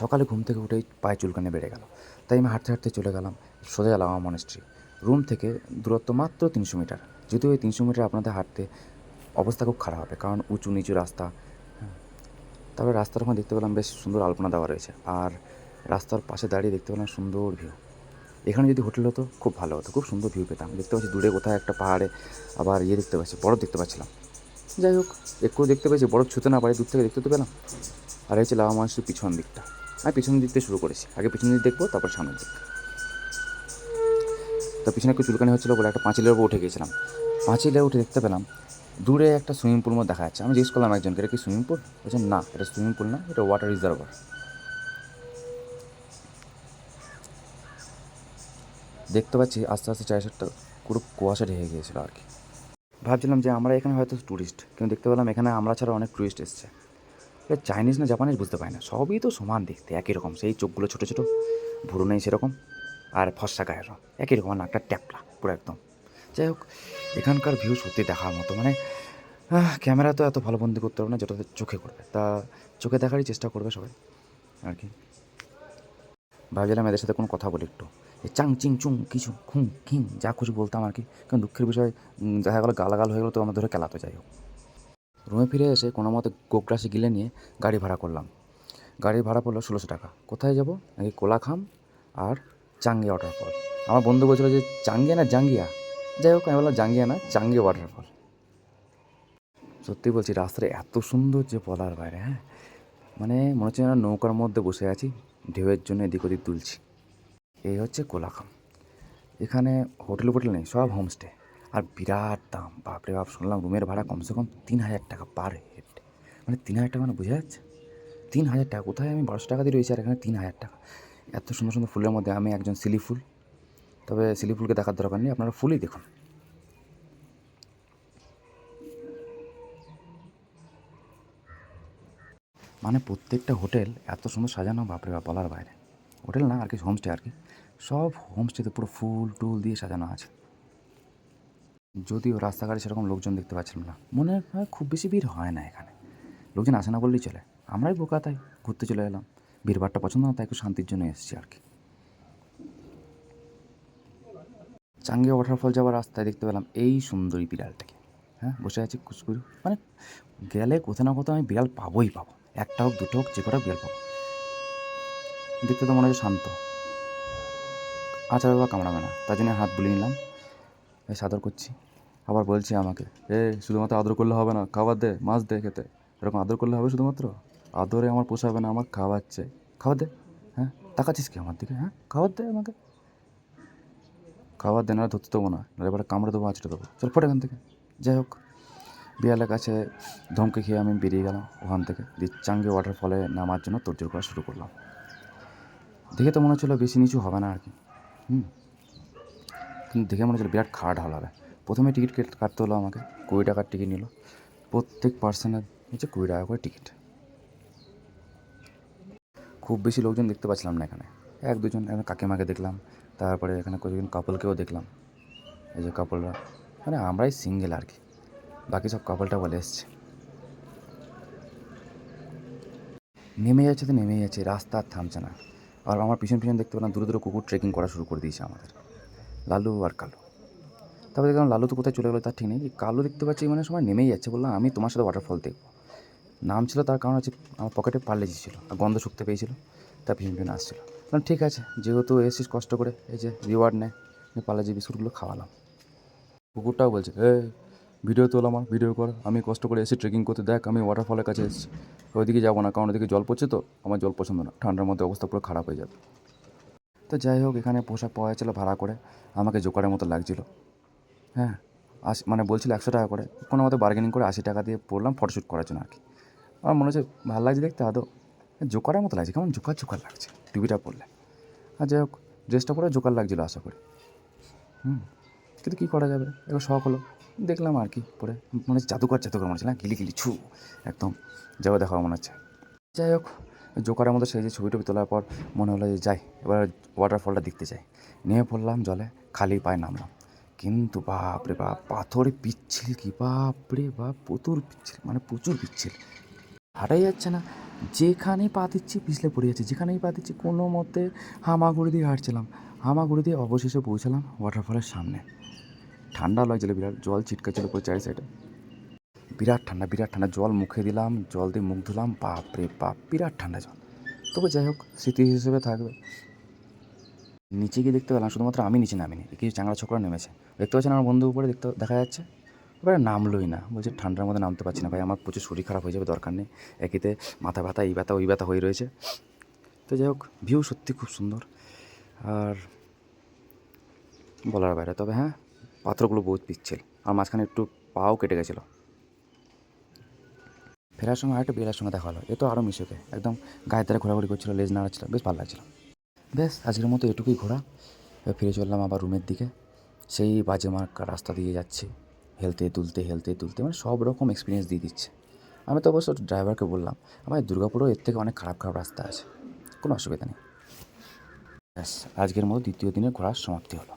সকালে ঘুম থেকে উঠেই পায়ে চুলকানি বেড়ে গেল। তাই আমি হাঁটতে হাঁটতে চলে গেলাম সোজা লামা মনেস্ট্রি রুম থেকে দূরত্ব মাত্র তিনশো মিটার। যদিও ওই তিনশো মিটার আপনাদের হাঁটতে অবস্থা খুব খারাপ হবে কারণ উঁচু নিচু রাস্তা। হ্যাঁ। তারপরে রাস্তার ওখানে দেখতে পেলাম বেশ সুন্দর আলপনা দেওয়া রয়েছে। আর রাস্তার পাশে দাঁড়িয়ে দেখতে পেলাম সুন্দর ভিউ এখানে যদি হোটেল হতো খুব ভালো হতো খুব সুন্দর ভিউ পেতাম। দেখতে পাচ্ছি দূরে কোথায় একটা পাহাড়ে আবার ইয়ে দেখতে পাচ্ছি বরফ দেখতে পাচ্ছিলাম। যাই হোক। একটু দেখতে পেয়েছি বরফ ছুতে না পারে দূর থেকে দেখতে তো পেলাম। আর এই হচ্ছে লাভা মানুষের পিছন দিকটা। আমি পিছন দিক থেকে শুরু করেছি। আগে পিছন দিক দেখব, তারপর সামনের দিক। তো পিছনে একটু চুলকানি হচ্ছিল বলে একটা পাঁচিলের উপর উঠে গিয়েছিলাম পাঁচিলে উঠে দেখতে পেলাম, দূরে একটা সুইমিং পুল মধ্যে দেখা যাচ্ছে। আমি জিজ্ঞেস করলাম একজনকে, এটা কি সুইমিং পুল বলছেন না, এটা সুইমিং পুল না, এটা ওয়াটার রিজার্ভার দেখতে পাচ্ছি আস্তে আস্তে চারিসারটা পুরো কুয়াশা ঢেকে গিয়েছিল আর কি। ভাবছিলাম যে আমরা এখানে হয়তো ট্যুরিস্ট কিন্তু দেখতে পেলাম এখানে আমরা ছাড়া অনেক ট্যুরিস্ট এসছে। এটা চাইনিজ না জাপানিজ বুঝতে পারি না। সবই তো সমান দেখতে, একই রকম। সেই চোখগুলো ছোটো ছোটো, ভুরু নেই সেরকম, আর ফর্সা গায়ের একই রকম, আর নাকটা ট্যাপলা, পুরো একদম। যাই হোক, এখানকার ভিউ সত্যি দেখার মতো মানে ক্যামেরা তো এত ভালো বন্দি করতে পারবে না যেটা চোখে করবে। তা চোখে দেখারই চেষ্টা করবে সবাই, আর কি। ভাবছিলাম এদের সাথে কোনো কথা বলি একটু। চাং, চিং, চুং, কিছু, খুং, খিং, যা খুশি বলতাম আর কি। কারণ দুঃখের বিষয় দেখা গেলো গালাগাল হয়ে গেলো, তো আমার ধরে খেলাতে যাই হোক। রুমে ফিরে এসে কোনো মতে গোগ্রাসে গিলে নিয়ে গাড়ি ভাড়া করলাম। গাড়ি ভাড়া পড়ল ষোলোশো টাকা। কোথায় যাব? নাকি কোলাখাম? আর চাঙ্গিয়া ওয়াটারফল আমার বন্ধু বলছিল যে চাঙ্গিয়া না জাঙ্গিয়া? যাই হোক, আমি বললাম, জাঙ্গিয়া না চাঙ্গিয়া ওয়াটারফল সত্যি বলছি, রাস্তাটা এত সুন্দর যে বলার বাইরে হ্যাঁ? মানে মনে হচ্ছে যেন নৌকার মধ্যে বসে আছি, ঢেউয়ের জন্য এদিক ওদিক তুলছি এই হচ্ছে কোলাখাম। এখানে হোটেল ফোটেল নেই, সব হোমস্টে। আর বিরাট দাম, বাপরে বাপ, শুনলাম রুমের ভাড়া কমসে কম তিন হাজার টাকা পার হেড মানে তিন হাজার টাকা মানে বোঝা যাচ্ছে? তিন হাজার টাকা, কোথায় আমি বারোশো টাকা দিয়ে রয়েছি আর এখানে তিন হাজার টাকা? এত সুন্দর সুন্দর ফুলের মধ্যে আমি একজন সিলি ফুল। তবে সিলি ফুলকে দেখার দরকার নেই, আপনারা ফুলই দেখুন। মানে প্রত্যেকটা হোটেল এত সুন্দর সাজানো, বাপরে বাপ, বলার বাইরে। হোটেল না, আর কি হোমস্টে আর কি। সব হোমস্টেতে পুরো ফুল টুল দিয়ে সাজানো আছে। যদিও রাস্তাঘাটে সেরকম লোকজন দেখতে পাচ্ছিলাম না, মনে হয় খুব বেশি ভিড় হয় না এখানে। লোকজন আসে না বললেই চলে। আমরাই বোকা তাই, ঘুরতে চলে এলাম। ভিড়ভাড়টা পছন্দ না, তাই একটু শান্তির জন্য এসেছি আর কি। চাঙ্গিয়া ওয়াটারফল যাওয়ার রাস্তায় দেখতে পেলাম এই সুন্দরী বিড়ালটাকে। হ্যাঁ বসে আছে কুচকুরু মানে গেলে কোথাও না কোথাও আমি বিড়াল পাবোই পাবো। একটা হোক, দুটো হোক, যে কটা বিড়াল পাবো। দেখতে তো মনে হচ্ছে শান্ত। আচার বাবা কামড়াবে না, তার জন্য হাত বুলিয়ে নিলাম। আদর করছি। আবার বলছে আমাকে, এ, শুধুমাত্র আদর করলে হবে না, খাবার দে, মাছ দে খেতে। এরকম আদর করলে হবে শুধুমাত্র? আদরে আমার পোষাবে না, আমার খাবার চাই খাবার দে হ্যাঁ? তাকাচ্ছিস কি আমার দিকে হ্যাঁ? খাবার দে আমাকে। খাবার দেন আর ধরতে দেবো না এবারে কামড়ে দেবো, আঁচড়ে দেবো। চল ফোট এখান থেকে। যাই হোক বিয়ালের কাছে ধমকে খেয়ে আমি বেরিয়ে গেলাম ওখান থেকে। দিয়ে চাঙ্গে ওয়াটারফলে নামার জন্য তোড়জোড় করা শুরু করলাম। দেখে তো মনে হচ্ছিল বেশি নিচু হবে না আর কি। হুম। কিন্তু দেখে মনে হচ্ছিল বিরাট ঢাল হবে প্রথমে টিকিট কাটতে হলো আমাকে, কুড়ি টাকার টিকিট নিল। প্রত্যেক পার্সনের হচ্ছে কুড়ি টাকা করে টিকিট। খুব বেশি লোকজন দেখতে পাচ্ছিলাম না এখানে। এক দুজন এখানে কাকিমাকে দেখলাম, তারপরে এখানে কয়েকজন কাপলকেও দেখলাম। এই যে কাপলরা মানে আমরাই সিঙ্গেল আর কি। বাকি সব কাপলটা বলে এসছে। নেমে যাচ্ছে তো নেমেই যাচ্ছে, রাস্তা আর থামছে না। আর আমার পিছন পিছন দেখতে পেলাম দূরে দূরে কুকুর ট্রেকিং করা শুরু করে দিয়েছে আমাদের। লালু আর কালু। তারপরে দেখলাম লালু তো কোথায় চলে গেলো, তার ঠিক নেই। কালু দেখতে পাচ্ছি মানে সময় নেমেই যাচ্ছে। বললাম, আমি তোমার সাথে ওয়াটারফল দেখব। নাম ছিল, তার কারণ হচ্ছে আমার পকেটে পার্লেজি ছিল আর গন্ধ শুকতে পেয়েছিল, তার পিছন পিছনে আসছিল। বললাম, ঠিক আছে, যেহেতু এসেছিস কষ্ট করে, এই যে রিওয়ার্ড নেয় আমি পার্লেজি বিস্কুটগুলো খাওয়ালাম। কুকুরটাও বলছে, এ ভিডিও তোল আমার ভিডিও কর, আমি কষ্ট করে এসে ট্রেকিং করতে, দেখ, আমি ওয়াটারফলের কাছে এসেছি। ওইদিকে যাব না, কারণ ওদিকে জল পড়ছে তো, আমার জল পছন্দ না, ঠান্ডার মধ্যে অবস্থা পুরো খারাপ হয়ে যাবে। তো যাই হোক, এখানে পোশাক পাওয়া যাচ্ছিল ভাড়া করে, আমাকে জোকারের মতো লাগছিল। হ্যাঁ আশি মানে বলছিল একশো টাকা করে। কোনো মতো বার্গেনিং করে আশি টাকা দিয়ে পড়লাম ফটোশ্যুট করার জন্য আর কি। আমার মনে হচ্ছে ভালো লাগছে দেখতে, আদৌ জোকারের মতো লাগছে, কেমন জোকার জোকার লাগছে টিভিটা পড়লে আর যাই হোক ড্রেসটা পরে জোকার লাগছিল আশা করি। হুম, কিন্তু কী করা যাবে? এবার শখ হলো। দেখলাম আর কি পরে। মনে হচ্ছে জাদুকর জাদুকর মনে হচ্ছে না? গিলি গিলি, ছু, একদম যাবে দেখা মনে হচ্ছে। যাই হোক, জোকারের মতো সেই যে ছবি টবি তোলার পর মনে হলো যে যাই, এবার ওয়াটারফলটা দেখতে যাই। নিয়ে পড়লাম জলে, খালি পায়ে নামলাম। কিন্তু বাপরে বাপ, পাথরে পিচ্ছিল কি? বাপরে বাপ, প্রচুর পিচ্ছিল মানে প্রচুর পিচ্ছিল। হাঁটাই যাচ্ছে না। যেখানে পা দিচ্ছি, পিছলে পড়ে যাচ্ছে। যেখানেই পা দিচ্ছি, কোনো মতে হামাগুড়ি দিয়ে হাঁটছিলাম। হামাগুড়ি দিয়ে অবশেষে পৌঁছালাম ওয়াটারফলের সামনে। ঠান্ডা লাগছিল বিরাট, জল ছিটকাচ্ছিল পুরো চারি সাইডে বিরাট ঠান্ডা বিরাট ঠান্ডা, জল মুখে দিলাম, জল দিয়ে মুখ ধুলাম, বাপ রে বাপ, বিরাট ঠান্ডা জল। তবে যাই হোক, স্মৃতি হিসেবে থাকবে। নিচে গিয়ে দেখতে পেলাম, শুধুমাত্র আমি নিচে নামিনি, কিছু চাংড়া ছোকরা নেমেছে। দেখতে পাচ্ছেন আমার বন্ধু উপরে দেখতে দেখা যাচ্ছে? এবারে নামলোই না। বলছে, ঠান্ডার মধ্যে নামতে পারছি না ভাই, আমার প্রচুর শরীর খারাপ হয়ে যাবে, দরকার নেই। একেতে মাথা ব্যথা, এই ব্যথা, ওই ব্যথা হয়ে রয়েছে। তো যাই হোক, ভিউ সত্যি খুব সুন্দর। আর বলার বাইরে, তবে হ্যাঁ পাথরগুলো বহুত পিচ্ছিল। আর মাঝখানে একটু পাও কেটে গেছিল। ফেরার সময় আরেকটা বিড়ালের সঙ্গে দেখা হলো। এ তো আরও মিশুকে। একদম গায়ের দ্বারা ঘোরাঘুরি করছিল, লেজ নাড়াচ্ছিল, বেশ ভালো লাগছিল। ব্যাস, আজকের মতো এটুকুই ঘোরা। ফিরে চললাম আবার রুমের দিকে। সেই বাজে মার্কা রাস্তা দিয়ে যাচ্ছে। হেলতে তুলতে হেলতে তুলতে মানে সব রকম এক্সপিরিয়েন্স দিয়ে দিচ্ছে। আমি তো অবশ্য ড্রাইভারকে বললাম আমার দুর্গাপুরেও এর থেকে অনেক খারাপ খারাপ রাস্তা আছে। কোনো অসুবিধা নেই। ব্যাস, আজকের মতো দ্বিতীয় দিনের ঘোরার সমাপ্তি হলো।